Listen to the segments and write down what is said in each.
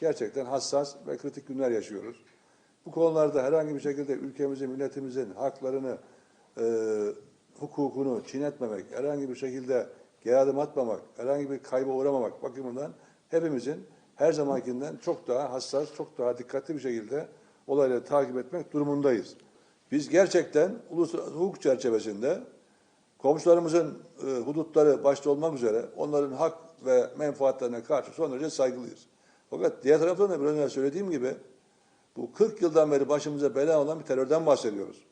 gerçekten hassas ve kritik günler yaşıyoruz. Bu konularda herhangi bir şekilde ülkemizin, milletimizin haklarını, e, hukukunu çiğnetmemek, herhangi bir şekilde geri adım atmamak, herhangi bir kayba uğramamak bakımından hepimizin her zamankinden çok daha hassas, çok daha dikkatli bir şekilde olayları takip etmek durumundayız. Biz gerçekten uluslararası hukuk çerçevesinde komşularımızın e, hudutları başta olmak üzere onların hak ve menfaatlerine karşı son derece saygılıyız. Fakat diğer taraftan da bir önce söylediğim gibi bu 40 yıldan beri başımıza bela olan bir terörden bahsediyoruz.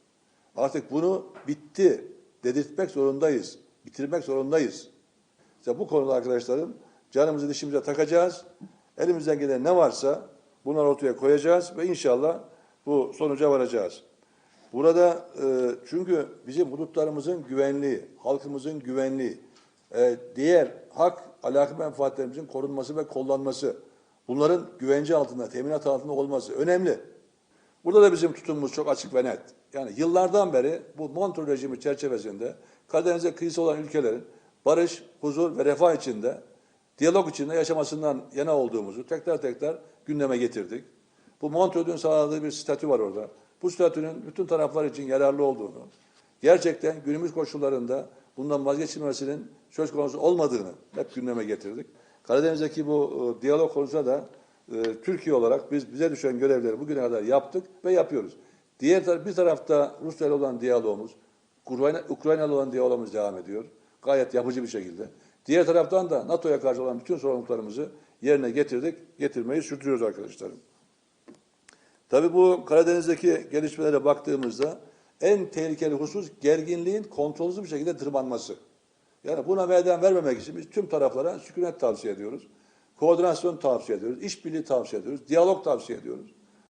Artık bunu bitti dedirtmek zorundayız. Bitirmek zorundayız. İşte bu konuda arkadaşlarım canımızı dişimize takacağız. Elimizden gelen ne varsa bunları ortaya koyacağız ve inşallah bu sonuca varacağız. Burada e, çünkü bizim hudutlarımızın güvenliği, halkımızın güvenliği, e, diğer hak, alaka menfaatlerimizin korunması ve kollanması, bunların güvence altında, teminat altında olması önemli. Burada da bizim tutumumuz çok açık ve net. Yani yıllardan beri bu Montreux rejimi çerçevesinde Karadeniz'e kıyısı olan ülkelerin barış, huzur ve refah içinde, diyalog içinde yaşamasından yana olduğumuzu tekrar tekrar gündeme getirdik. Bu Montreux'un sağladığı bir statü var orada. Bu statünün bütün taraflar için yararlı olduğunu, gerçekten günümüz koşullarında bundan vazgeçilmesinin söz konusu olmadığını hep gündeme getirdik. Karadeniz'deki bu e, diyalog konusunda da e, Türkiye olarak biz bize düşen görevleri bugüne kadar yaptık ve yapıyoruz. Diğer tar- bir tarafta Rusya ile olan diyalogumuz, Ukrayna, Ukrayna ile olan diyalogumuz devam ediyor. Gayet yapıcı bir şekilde. Diğer taraftan da NATO'ya karşı olan bütün sorumluluklarımızı yerine getirdik, getirmeyi sürdürüyoruz arkadaşlarım. Tabii bu Karadeniz'deki gelişmelere baktığımızda en tehlikeli husus gerginliğin kontrolsüz bir şekilde tırmanması. Yani buna meydan vermemek için biz tüm taraflara sükunet tavsiye ediyoruz. Koordinasyon tavsiye ediyoruz, işbirliği tavsiye ediyoruz, diyalog tavsiye ediyoruz.